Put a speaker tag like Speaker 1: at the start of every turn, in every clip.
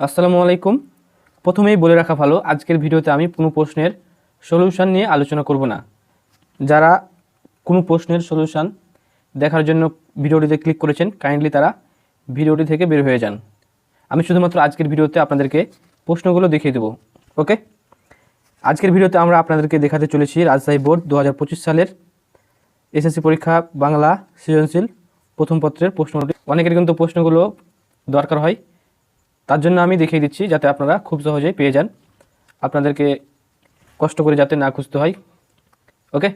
Speaker 1: আসসালামু আলাইকুম। প্রথমেই বলে রাখা ভালো, আজকের ভিডিওতে আমি কোনো প্রশ্নের সলিউশন নিয়ে আলোচনা করব না। যারা কোনো প্রশ্নের সলিউশন দেখার জন্য ভিডিওটিতে ক্লিক করেছেন, কাইন্ডলি তারা ভিডিওটি থেকে বের হয়ে যান। আমি শুধুমাত্র আজকের ভিডিওতে আপনাদেরকে প্রশ্নগুলো দেখিয়ে দেবো, ওকে? আজকের ভিডিওতে আমরা আপনাদেরকে দেখাতে চলেছি রাজশাহী বোর্ড দু হাজার পঁচিশ সালের এসএসসি পরীক্ষা বাংলা সৃজনশীল প্রথম পত্রের প্রশ্নটি। অনেকের কিন্তু প্রশ্নগুলো দরকার হয় তার জন্য আমি দেখিয়ে দিচ্ছি যাতে আপনারা খুব সহজেই পেয়ে যান। আপনাদেরকে কষ্ট করে যাতে না খুঁজতে হয়। ওকে?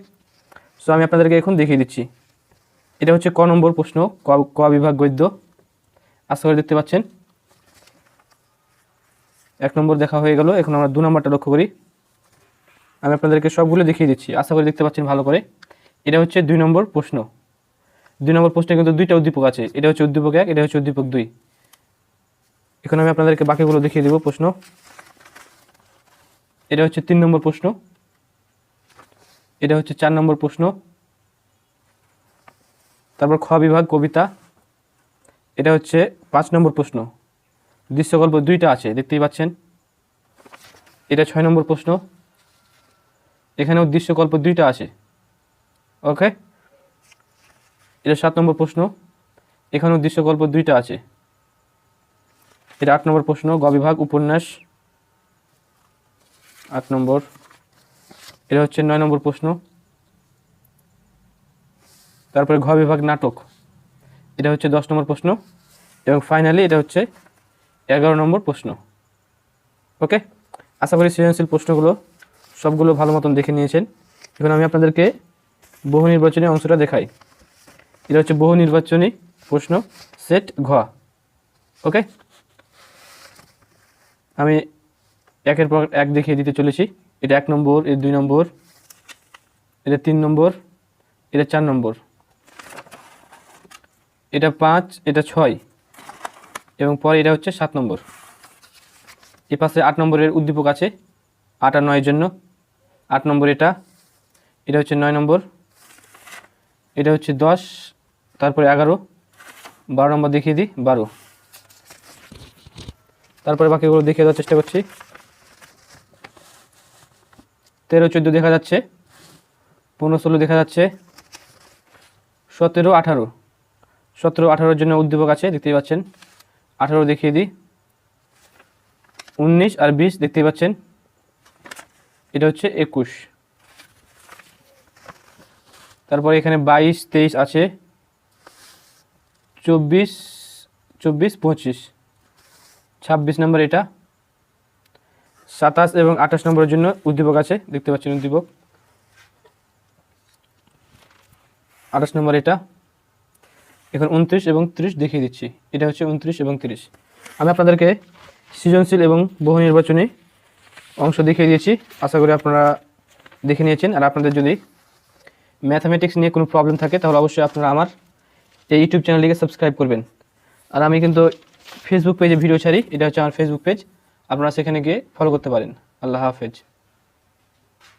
Speaker 1: সো আমি আপনাদেরকে এখন দেখিয়ে দিচ্ছি। এটা হচ্ছে ক নম্বর প্রশ্ন ক বিভাগ গদ্য। আশা করে দেখতে পাচ্ছেন। এক নম্বর দেখা হয়ে গেল। এখন আমরা দু নম্বরটা লক্ষ্য করি। আমি আপনাদেরকে সবগুলো দেখিয়ে দিচ্ছি। আশা করি দেখতে পাচ্ছেন ভালো করে। এটা হচ্ছে দুই নম্বর প্রশ্ন। দুই নম্বর প্রশ্নে কিন্তু দুইটা উদ্দীপক আছে। এটা হচ্ছে উদ্দীপক এক, এটা হচ্ছে উদ্দীপক দুই। এখন আমি আপনাদেরকে বাকিগুলো দেখিয়ে দেবো প্রশ্ন। এটা হচ্ছে তিন নম্বর প্রশ্ন। এটা হচ্ছে চার নম্বর প্রশ্ন। তারপর খ বিভাগ, কবিতা। এটা হচ্ছে পাঁচ নম্বর প্রশ্ন। দৃশ্যকল্প দুইটা আছে, দেখতেই পাচ্ছেন। এটা ছয় নম্বর প্রশ্ন। এখানেও দৃশ্যকল্প দুইটা আছে। ওকে এটা সাত নম্বর প্রশ্ন। এখানেও দৃশ্যকল্প দুইটা আছে। এটা আট নম্বর প্রশ্ন গ বিভাগ উপন্যাস, আট নম্বর। এটা হচ্ছে নয় নম্বর প্রশ্ন। তারপরে ঘ বিভাগ নাটক, এটা হচ্ছে দশ নম্বর প্রশ্ন। এবং ফাইনালি এটা হচ্ছে এগারো নম্বর প্রশ্ন। ওকে আশা করি সৃজনশীল প্রশ্নগুলো সবগুলো ভালো মতন দেখে নিয়েছেন। এখন আমি আপনাদেরকে বহু নির্বাচনী অংশটা দেখাই। এটা হচ্ছে বহু নির্বাচনী প্রশ্ন, সেট ঘ। ওকে আমি একের পর এক দেখিয়ে দিতে চলেছি। এটা এক নম্বর, এটা দুই নম্বর, এটা তিন নম্বর, এটা চার নম্বর। এটা পাঁচ, এটা ছয়, এবং পরে এটা হচ্ছে সাত নম্বর। এ পাশে আট নম্বরের উদ্দীপক আছে, আট আর নয়ের জন্য। আট নম্বর এটা এটা হচ্ছে নয় নম্বর, এটা হচ্ছে দশ, তারপরে এগারো, বারো নম্বর দেখিয়ে দিই, বারো। তারপরে বাকিগুলো দেখিয়ে দেওয়ার চেষ্টা করছি। তেরো, চোদ্দ দেখা যাচ্ছে। পনেরো, ষোলো দেখা যাচ্ছে। সতেরো, আঠারো। সতেরো, আঠারোর জন্য উদ্দীপক আছে, দেখতেই পাচ্ছেন। আঠারো দেখিয়ে দিই। উনিশ আর বিশ দেখতেই পাচ্ছেন। এটা হচ্ছে একুশ। তারপরে এখানে বাইশ, তেইশ আছে। চব্বিশ চব্বিশ, পঁচিশ। ছাব্বিশ নম্বর এটা। সাতাশ এবং আঠাশ নম্বরের জন্য উদ্দীপক আছে, দেখতে পাচ্ছেন উদ্দীপক। আঠাশ নম্বর এটা। এখন উনত্রিশ এবং ত্রিশ দেখিয়ে দিচ্ছি। এটা হচ্ছে উনত্রিশ এবং তিরিশ। আমি আপনাদেরকে সৃজনশীল এবং বহু নির্বাচনী অংশ দেখিয়ে দিয়েছি। আশা করি আপনারা দেখে নিয়েছেন। আর আপনাদের যদি ম্যাথামেটিক্স নিয়ে কোনো প্রবলেম থাকে, তাহলে অবশ্যই আপনারা আমার এই ইউটিউব চ্যানেলটিকে সাবস্ক্রাইব করবেন। আর আমি কিন্তু ফেসবুক পেজে ভিডিও ছাড়ি, এটা হচ্ছে আমার ফেসবুক পেজ আপনারা সেখানে গিয়ে ফলো করতে পারেন। আল্লাহ হাফেজ।